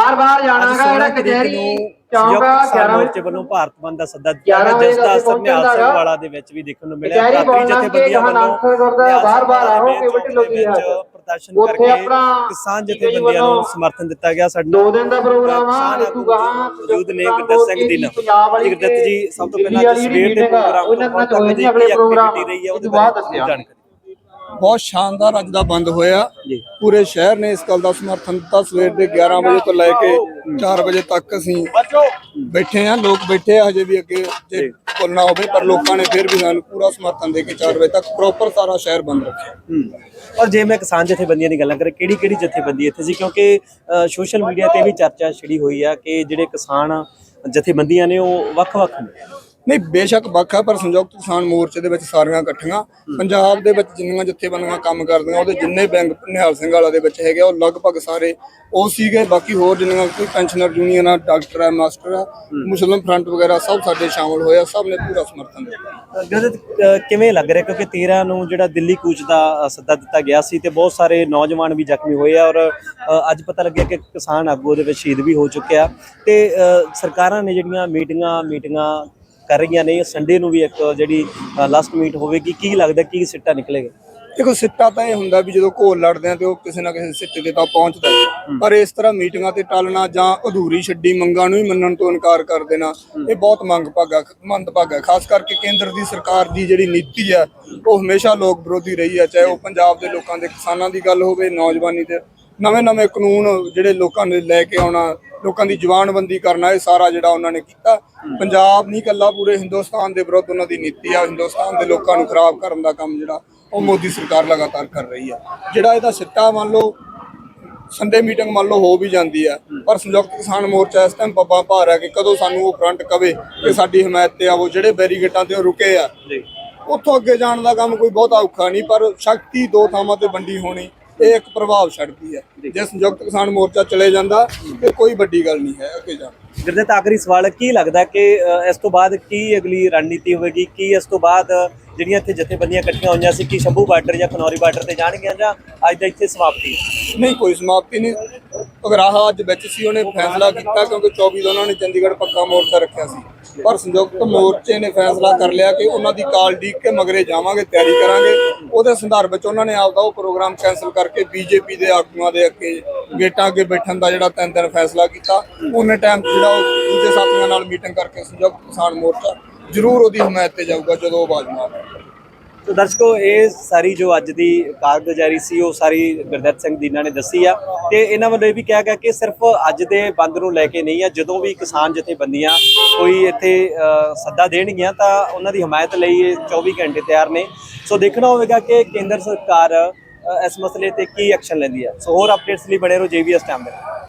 ਬਾਰ-ਬਾਰ ਜਾਣਾਗਾ ਜਿਹੜਾ ਕਚਹਿਰੀ ਚੌਂਕਾ 11 ਮੋਰਚੇ ਵੱਲੋਂ ਭਾਰਤ ਬੰਦ ਦਾ ਸੱਦਾ ਦਿੱਤਾ 11 ਗਿਆ ਵਜੇ ਜਿਸ ਦਾ ਦਾ ਅਸਰ ਨਿਹਾਲ ਦਾ। ਵਾਲਾ ਦੇ ਵਿੱਚ ਵੀ ਦੇਖਣ ਨੂੰ ਮਿਲਿਆ ਪਹੁੰਚਣ ਜਥੇਬੰਦੀਆਂ ਵੱਲੋਂ ਬਾਰ-ਬਾਰ ਆਹੋ ਦੇ ਕਿ ਵਿੱਚ ਵੱਡੀ ਲੋਕੀ ਹੈ। ਪ੍ਰਦਰਸ਼ਨ ਕਰਕੇ ਕਿਸਾਨ ਜਥੇਬੰਦੀਆਂ ਨੂੰ ਸਮਰਥਨ ਦਿੱਤਾ ਗਿਆ ਸਾਡੇ ਦੋ ਦਿਨ ਦਾ ਪ੍ਰੋਗਰਾਮ ਆ ਇਤੂ ਗਾਹਾਂ ਮੌਜੂਦ ਨੇ ਗੁਰਦਤ ਸਿੰਘ ਦਿਨ ਗੁਰਦਤ ਜੀ ਸਭ ਤੋਂ ਪਹਿਲਾਂ ਵਾਲੀ ਸਵੇਰ ਦੇ ਪ੍ਰੋਗਰਾਮ ਉਹਨਾਂ ਤੋਂ ਨਾਲ ਤੱਕ ਦੀ ਰਹੀ ਹੈ ਉਹਦੇ ਬਾਅਦ ਬਾਰੇ ਦੱਸਿਆ। ਜਾਣਕਾਰੀ ਬਹੁਤ ਸ਼ਾਨਦਾਰ ਅੱਜ ਦਾ ਬੰਦ ਹੋਇਆ। ਪੂਰੇ ਸ਼ਹਿਰ ਨੇ ਇਸ ਗੱਲ ਦਾ ਸਮਰਥਨ ਦਿੱਤਾ। ਸਵੇਰ ਦੇ 11 ਵਜੇ ਤੋਂ ਲੈ ਕੇ 4 ਵਜੇ ਤੱਕ ਅਸੀਂ ਬੈਠੇ ਆ ਲੋਕ ਬੈਠੇ ਆ ਹਜੇ ਵੀ ਅੱਗੇ ਜੇ ਬੋਲਣਾ ਹੋਵੇ ਪਰ ਲੋਕਾਂ ਨੇ ਫਿਰ ਵੀ ਸਾਨੂੰ ਪੂਰਾ ਸਮਰਥਨ ਦੇ ਕੇ 4 ਵਜੇ ਤੱਕ ਪ੍ਰੋਪਰ ਸਾਰਾ ਸ਼ਹਿਰ ਬੰਦ ਰੱਖਿਆ। ਔਰ ਜੇ ਮੈਂ ਕਿਸਾਨ ਜਥੇਬੰਦੀਆਂ ਦੀ ਗੱਲਾਂ ਕਰਾਂ ਕਿਹੜੀ ਕਿਹੜੀ ਜਥੇਬੰਦੀ ਇੱਥੇ ਸੀ? ਕਿਉਂਕਿ ਸੋਸ਼ਲ ਮੀਡੀਆ ਤੇ ਵੀ ਚਰਚਾ ਛਿੜੀ ਹੋਈ ਆ ਕਿ ਜਿਹੜੇ ਕਿਸਾਨ ਜਥੇਬੰਦੀਆਂ ਨੇ ਉਹ ਵੱਖ-ਵੱਖ ਨੇ। ਨਹੀਂ ਬੇਸ਼ੱਕ ਵੱਖ ਆ ਪਰ ਸੰਯੁਕਤ ਕਿਸਾਨ ਮੋਰਚੇ ਦੇ ਵਿੱਚ ਸਾਰੀਆਂ ਇਕੱਠੀਆਂ। ਪੰਜਾਬ ਦੇ ਵਿੱਚ ਜਿੰਨੀਆਂ ਜਥੇਬੰਦੀਆਂ ਕੰਮ ਕਰਦੀਆਂ ਉਹਦੇ ਜਿੰਨੇ ਬੈਂਕ ਨਿਹਾਲ ਸਿੰਘ ਵਾਲਾ ਦੇ ਵਿੱਚ ਹੈਗੇ ਉਹ ਲਗਭਗ ਸਾਰੇ ਉਹ ਸੀਗੇ ਬਾਕੀ ਹੋਰ ਜਿੰਨੀਆਂ ਕੋਈ ਪੈਨਸ਼ਨਰ ਯੂਨੀਅਨ ਆ ਡਾਕਟਰ ਆ ਮਾਸਟਰ ਆ ਮੁਸਲਿਮ ਫਰੰਟ ਵਗੈਰਾ ਸਭ ਸਾਡੇ ਸ਼ਾਮਲ ਹੋਏ ਆ ਸਭ ਨੇ ਪੂਰਾ ਸਮਰਥਨ ਦਿੱਤਾ। ਗਰਦਤ ਅ, ਕਿਵੇਂ ਲੱਗ ਰਿਹਾ? ਕਿਉਂਕਿ 13 ਨੂੰ ਜਿਹੜਾ ਦਿੱਲੀ ਕੂਚ ਦਾ ਸੱਦਾ ਦਿੱਤਾ ਗਿਆ ਸੀ ਤੇ ਬਹੁਤ ਸਾਰੇ ਨੌਜਵਾਨ ਵੀ ਜ਼ਖਮੀ ਹੋਏ ਆ ਔਰ ਅੱਜ ਪਤਾ ਲੱਗਿਆ ਕਿ ਕਿਸਾਨ ਆਗੂ ਦੇ ਵਿੱਚ ਸ਼ਹੀਦ ਵੀ ਹੋ ਚੁੱਕਿਆ ਤੇ ਸਰਕਾਰਾਂ ਨੇ ਜਿਹੜੀਆਂ ਮੀਟਿੰਗਾਂ ਮੀਟਿੰਗਾਂ ਕਰ ਰਹੀਆਂ ਨੇ ਸੰਡੇ ਨੂੰ ਵੀ ਇੱਕ ਜਿਹੜੀ ਲਾਸਟ ਮੀਟ ਹੋਵੇਗੀ ਕੀ ਲੱਗਦਾ ਕੀ ਸਿੱਟਾ ਨਿਕਲੇਗਾ? ਦੇਖੋ ਸਿੱਟਾ ਤਾਂ ਇਹ ਹੁੰਦਾ ਵੀ ਜਦੋਂ ਘੋਲ ਲੜਦੇ ਆ ਤੇ ਉਹ ਕਿਸੇ ਨਾ ਕਿਸੇ ਸਿੱਟੇ ਤੇ ਤਾਂ ਪਹੁੰਚਦਾ ਹੈ। ਪਰ ਇਸ ਤਰ੍ਹਾਂ ਮੀਟਿੰਗਾਂ ਤੇ ਟਾਲਣਾ ਜਾਂ ਅਧੂਰੀ ਛੱਡੀ ਮੰਗਾਂ ਨੂੰ ਹੀ ਮੰਨਣ ਤੋਂ ਇਨਕਾਰ ਕਰ ਦੇਣਾ ਇਹ ਬਹੁਤ ਮੰਗ ਭਾਗਾ ਮੰਦ ਭਾਗਾ ਖਾਸ ਕਰਕੇ ਕੇਂਦਰ ਦੀ ਸਰਕਾਰ ਦੀ ਜਿਹੜੀ ਨੀਤੀ ਹੈ ਉਹ ਹਮੇਸ਼ਾ ਲੋਕ ਵਿਰੋਧੀ ਰਹੀ ਹੈ ਚਾਹੇ ਉਹ ਪੰਜਾਬ ਦੇ ਲੋਕਾਂ ਦੇ ਕਿਸਾਨਾਂ ਦੀ ਗੱਲ ਹੋਵੇ ਨੌਜਵਾਨੀ ਦੇ ਨਵੇਂ ਨਵੇਂ ਕਾਨੂੰਨ ਜਿਹੜੇ ਲੋਕਾਂ ਨੇ ਲੈ ਕੇ ਆਉਣਾ ਲੋਕਾਂ ਦੀ ਜਵਾਨਬੰਦੀ ਕਰਨਾ ਇਹ ਸਾਰਾ ਜਿਹੜਾ ਉਹਨਾਂ ਨੇ ਕੀਤਾ। ਪੰਜਾਬ ਨਹੀਂ ਕੱਲਾ ਪੂਰੇ ਹਿੰਦੁਸਤਾਨ ਦੇ ਵਿਰੁੱਧ ਉਹਨਾਂ ਦੀ ਨੀਤੀ ਆ। ਹਿੰਦੁਸਤਾਨ ਦੇ ਲੋਕਾਂ ਨੂੰ ਖਰਾਬ ਕਰਨ ਦਾ ਕੰਮ ਜਿਹੜਾ ਉਹ ਮੋਦੀ ਸਰਕਾਰ ਲਗਾਤਾਰ ਕਰ ਰਹੀ ਆ। ਜਿਹੜਾ ਇਹਦਾ ਸਿੱਟਾ ਮੰਨ ਲਓ ਸੰਡੇ ਮੀਟਿੰਗ ਮੰਨ ਲਓ ਹੋ ਵੀ ਜਾਂਦੀ ਆ। ਪਰ ਸੰਯੁਕਤ ਕਿਸਾਨ ਮੋਰਚਾ ਇਸ ਟਾਈਮ ਪੱਬਾਂ ਭਾਰ ਹੈ ਕਿ ਕਦੋਂ ਸਾਨੂੰ ਉਹ ਫਰੰਟ ਕਵੇ ਕਿ ਸਾਡੀ ਹਮਾਇਤ ਤੇ ਆਵੋ ਜਿਹੜੇ ਬੈਰੀਗੇਟਾਂ ਤੇ ਉਹ ਰੁਕੇ ਆ। ਉੱਥੋਂ ਅੱਗੇ ਜਾਣ ਦਾ ਕੰਮ ਕੋਈ ਬਹੁਤਾ ਔਖਾ ਨਹੀਂ ਪਰ ਸ਼ਕਤੀ ਦੋ ਥਾਵਾਂ ਤੇ ਵੰਡੀ ਹੋਣੀ ਇਹ ਇੱਕ ਪ੍ਰਭਾਵ ਛੱਡਦੀ ਹੈ। ਜੇ। ਸੰਯੁਕਤ ਕਿਸਾਨ ਮੋਰਚਾ ਚਲੇ ਜਾਂਦਾ ਤੇ ਕੋਈ ਵੱਡੀ ਗੱਲ ਨਹੀਂ ਹੈ ਅੱਗੇ ਜਾਣ। ਗੁਰਦਤ ਆਖਰੀ ਸਵਾਲ ਕੀ ਲੱਗਦਾ ਕਿ ਇਸ ਤੋਂ ਬਾਅਦ ਕੀ ਅਗਲੀ ਰਣਨੀਤੀ ਹੋਵੇਗੀ? ਕੀ ਇਸ ਤੋਂ ਬਾਅਦ ਜਿਹੜੀਆਂ ਇੱਥੇ ਜਥੇਬੰਦੀਆਂ ਇਕੱਠੀਆਂ ਹੋਈਆਂ ਸੀ ਕਿ ਸ਼ੰਭੂ ਬਾਰਡਰ ਜਾਂ ਖਨੌਰੀ ਬਾਰਡਰ ਤੇ ਜਾਣਗੀਆਂ ਜਾਂ ਅੱਜ ਦਾ ਇੱਥੇ ਸਮਾਪਤੀ? ਨਹੀਂ ਕੋਈ ਸਮਾਪਤੀ ਨਹੀਂ। ਅਗਰਾਹਾ ਅੱਜ ਵਿੱਚ ਸੀ ਉਹਨੇ ਫੈਸਲਾ ਕੀਤਾ ਕਿਉਂਕਿ 24 ਦਾ ਉਹਨਾਂ ਨੇ ਚੰਡੀਗੜ੍ਹ ਪੱਕਾ ਮੋਰਚਾ ਰੱਖਿਆ ਸੀ। ਪਰ ਸੰਯੁਕਤ ਮੋਰਚੇ ਨੇ ਫੈਸਲਾ ਕਰ ਲਿਆ ਕਿ ਉਹਨਾਂ ਦੀ ਕਾਲ ਡੀਕ ਕੇ ਮਗਰੇ ਜਾਵਾਂਗੇ, ਤਿਆਰੀ ਕਰਾਂਗੇ। ਉਹਦੇ ਸੰਦਰਭ ਵਿੱਚ ਉਹਨਾਂ ਨੇ ਆਪਦਾ ਉਹ ਪ੍ਰੋਗਰਾਮ ਕੈਨਸਲ ਕਰਕੇ ਬੀਜੇਪੀ ਦੇ ਆਗੂਆਂ ਦੇ ਅੱਗੇ, ਗੇਟਾਂ ਅੱਗੇ ਬੈਠਣ ਦਾ ਜਿਹੜਾ ਤਿੰਨ ਦਿਨ ਫੈਸਲਾ ਕੀਤਾ। ਉਹਨੇ ਟਾਈਮ ਜਿਹੜਾ ਉਹ ਦੂਜੇ ਸਾਥੀਆਂ ਨਾਲ ਮੀਟਿੰਗ ਕਰਕੇ ਸੰਯੁਕਤ ਕਿਸਾਨ ਮੋਰਚਾ ਜ਼ਰੂਰ ਉਹਦੀ ਹਮਾਇਤ ਤੇ ਜਾਊਗਾ ਜਦੋਂ ਉਹ ਆਵਾਜ਼ ਮਾਰੇ ਤੋ ਦਰਸ਼ਕੋ, ਇਹ ਸਾਰੀ ਜੋ ਅੱਜ ਦੀ ਕਾਰਗੁਜ਼ਾਰੀ ਸੀ, ਉਹ ਸਾਰੀ ਗੁਰਦੱਤ ਸਿੰਘ ਦੀਨਾ ਨੇ ਦੱਸੀ ਆ। ਤੇ ਇਹਨਾਂ ਵੱਲੋਂ ਇਹ ਵੀ ਕਿਹਾ ਗਿਆ ਕਿ ਸਿਰਫ ਅੱਜ ਦੇ ਬੰਦ ਨੂੰ ਲੈ ਕੇ ਨਹੀਂ ਆ, ਜਦੋਂ ਵੀ ਕਿਸਾਨ ਜਥੇਬੰਦੀਆਂ ਕੋਈ ਇੱਥੇ ਸੱਦਾ ਦੇਣਗੀਆਂ, ਤਾਂ ਉਹਨਾਂ ਦੀ ਹਮਾਇਤ ਲਈ ਇਹ 24 ਘੰਟੇ ਤਿਆਰ ਨੇ। ਸੋ ਦੇਖਣਾ ਹੋਵੇਗਾ ਕਿ ਕੇਂਦਰ ਸਰਕਾਰ ਇਸ ਮਸਲੇ ਤੇ ਕੀ ਐਕਸ਼ਨ ਲੈਂਦੀ ਹੈ ਸੋ ਹੋਰ ਅਪਡੇਟਸ ਲਈ ਬਣੇ ਰਹੋ ਜੀਵੀਐਸ ਟਾਈਮ ਦੇ